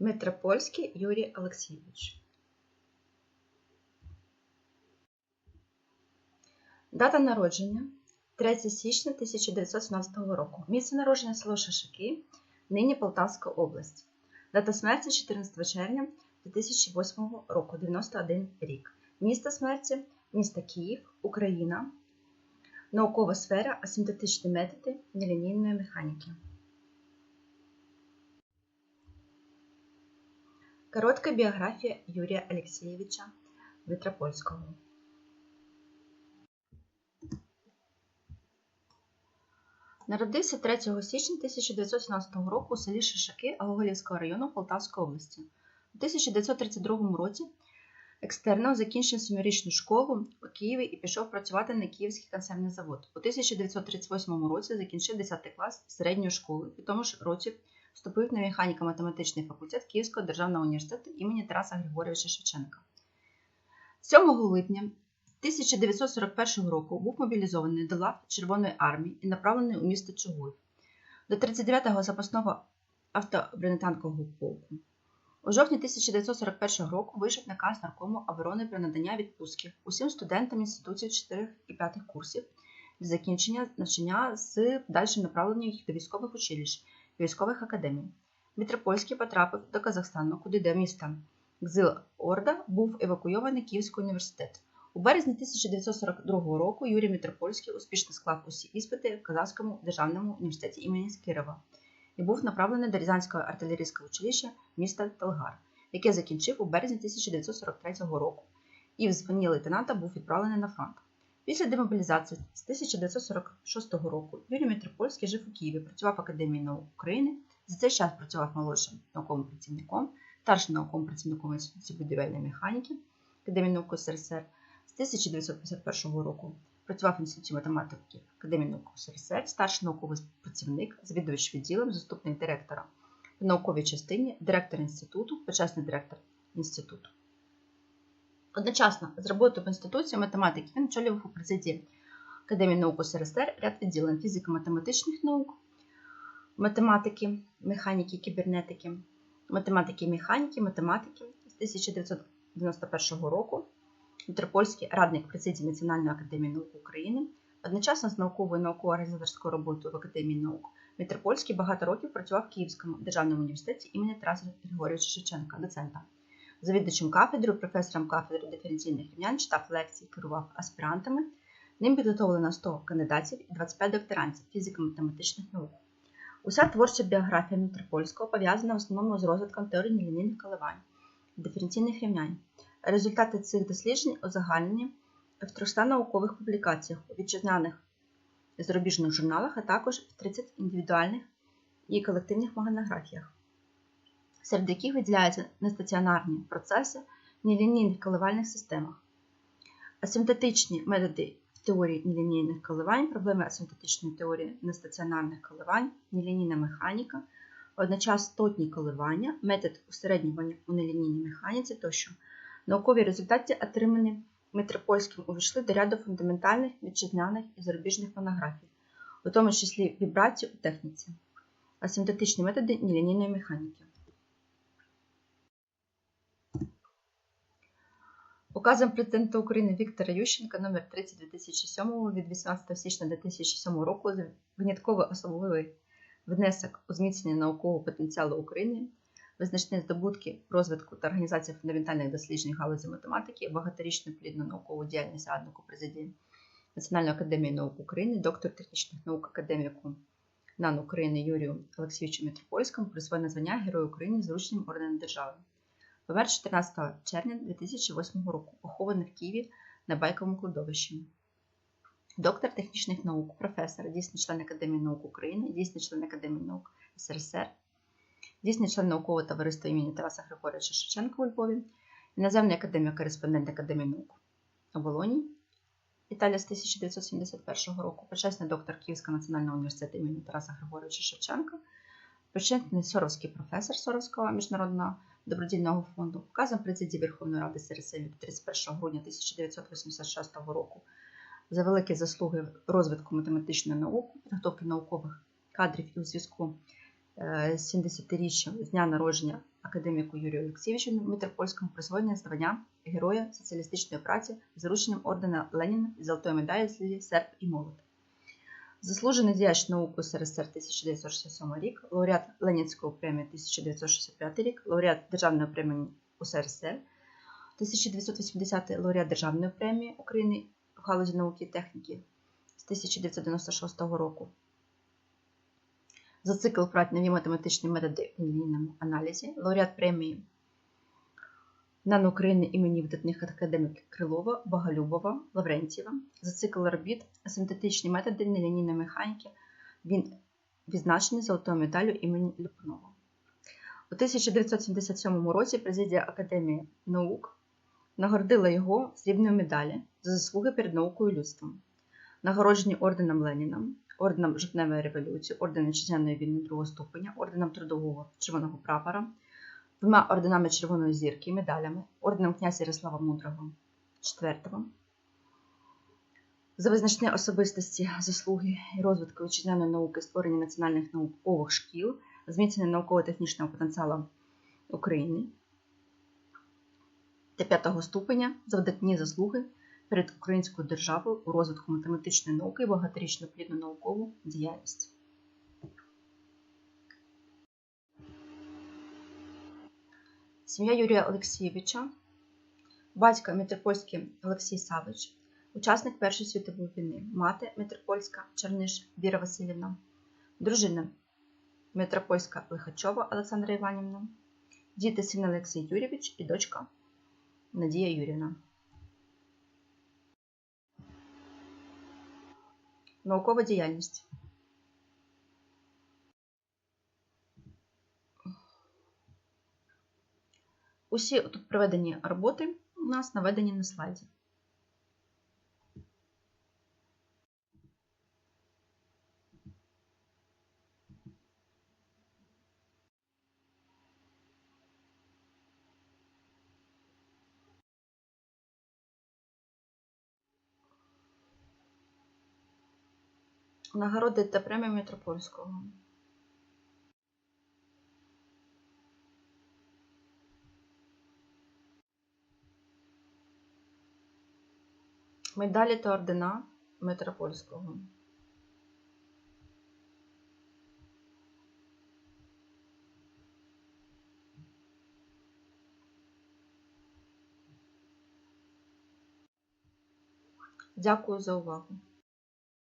Митропольський Юрій Олексійович. Дата народження 3 січня 1917 року. Місце народження село Шишаки, нині Полтавська область. Дата смерті 14 червня 2008 року, 91 рік. Місто смерті місто Київ, Україна. Наукова сфера асимптотичні методи нелінійної механіки. Коротка біографія Юрія Алексєєвича Митропольського. Народився 3 січня 1917 року у селі Шишаки Гоголівського району Полтавської області. У 1932 році екстерно закінчив семирічну школу у Києві і пішов працювати на Київський консервний завод. У 1938 році закінчив 10 клас середньої школи і тому ж році вступив на механіко-математичний факультет Київського державного університету імені Тараса Григорьовича Шевченка. 7 липня 1941 року був мобілізований до лав Червоної армії і направлений у місто Чугуїв до 39-го запасного автобронетанкового полку. У жовтні 1941 року вийшов наказ наркому оборони про надання відпустки усім студентам інститутів 4 і 5 курсів для закінчення навчання з подальшим направленням їх до військових училищ військових академій. Мітропольський потрапив до Казахстану, куди до міста Гзил-Орда був евакуйований Київський університет. У березні 1942 року Юрій Митропольський успішно склав усі іспити в Казахському державному університеті імені Скирова і був направлений до Рязанського артилерійського училища міста Талгар, яке закінчив у березні 1943 року, і в званні лейтенанта був відправлений на фронт. Після демобілізації з 1946 року Юрій Митропольський жив у Києві, працював в Академії наук України. За цей час працював молодшим науковим працівником, старшим науковим працівником Інституту будівельної механіки Академії наук СРСР з 1951 року. Працював в Інституті математики Академії наук СРСР, старший науковий працівник, завідувач відділом, заступник директора в науковій частині, директор інституту, почесний директор інституту. Одночасно з роботою в інституті математики він очолював у президії Академії наук СРСР ряд відділень фізико-математичних наук, математики, механіки, кібернетики, математики механіки, математики з 1991 року. Митропольський радник президії Національної академії наук України, одночасно з науковою науково-організаторською роботою в Академії наук. Митропольський багато років працював в Київському державному університеті імені Тараса Григорьовича Шевченка, доцента. Завідувачем кафедрою, професором кафедри диференційних рівнянь, читав лекції, керував аспірантами. Ним підготовлено 100 кандидатів і 25 докторантів фізико-математичних наук. Уся творча біографія Митропольського пов'язана в основному з розвитком теорії нелінійних коливань, диференційних рівнянь. Результати цих досліджень узагальнені в 300 наукових публікаціях у вітчизняних зарубіжних журналах, а також в 30 індивідуальних і колективних монографіях, серед яких виділяються нестаціонарні процеси в нелінійних коливальних системах, асимптотичні методи в теорії нелінійних коливань, проблеми асимптотичної теорії нестаціонарних коливань, нелінійна механіка, одночастотні коливання, метод усереднювання у нелінійній механіці тощо. Наукові результати, отримані Митропольським, увійшли до ряду фундаментальних вітчизняних і зарубіжних монографій, у тому числі вібрації у техніці, асимптотичні методи нелінійної механіки. Указом президента України Віктора Ющенка номер 30 2007 від 18 січня 2007 року винятковий особливий внесок у зміцнення наукового потенціалу України визначні здобутки розвитку та організації фундаментальних досліджень галузі математики, багаторічну плідну наукову діяльність раднику президії Національної академії наук України, доктор технічних наук академіку НАН України Юрію Олексійовичу Митропольському присвоєне звання Герою України з врученням ордену держави. Помер 14 червня 2008 року, похований в Києві на Байковому кладовищі. Доктор технічних наук, професор, дійсний член Академії наук України, дійсний член Академії наук СРСР, дійсний член наукового товариства імені Тараса Григорьовича Шевченка у Львові, іноземний академік кореспондент Академії наук у Болоні, Італія з 1971 року, почесний доктор Київського національного університету імені Тараса Григорьовича Шевченка, почесний Соровський професор Соровського міжнародного добродійного фонду, вказом президії Верховної Ради СРСР від 31 грудня 1986 року за великі заслуги розвитку математичної науки, підготовки наукових кадрів і у зв'язку з 70-річчям з дня народження академіку Юрію Олексійовичу Митропольському присвоєння звання Героя соціалістичної праці з врученням ордена Леніна і золотої медалі серп і молот. Заслужений діяч науки СРСР 1967 рік, лауреат Ленінської премії 1965 рік, лауреат Державної премії УСРСР 1980 лауреат Державної премії України в галузі науки і техніки з 1996 року. За цикл праць нові математичні методи в лінійному аналізі, лауреат премії НАН України імені видатних академіків Крилова, Боголюбова, Лаврентьєва. За цикл робіт синтетичні методи нелінійної механіки він відзначений золотою медаллю імені Люпнова. У 1977 році президія Академії наук нагородила його срібною медалі за заслуги перед наукою і людством, нагороджені орденом Леніна, орденом Жовтневої революції, орденом Вітчизняної війни другого ступеня, орденом Трудового Червоного прапора, двома орденами Червоної зірки медалями, орденом князя Ярослава Мудрого IV. За визначні особистості, заслуги і розвитку вітчизняної науки, створення національних наукових шкіл, зміцнення науково-технічного потенціалу України та п'ятого ступеня за видатні заслуги перед українською державою у розвитку математичної науки і багаторічну плідну наукову діяльність. Сім'я Юрія Олексійовича, батько Митропольський Олексій Савич, учасник Першої світової війни, мати Митропольська Черниш Віра Васильівна, дружина Митропольська Лихачова Олександра Іванівна, діти син Олексій Юрійович і дочка Надія Юрівна. Наукова діяльність. Усі тут проведені роботи у нас наведені на слайді. Нагороди та премія Митропольського. Медалі та ордена Митропольського. Дякую за увагу.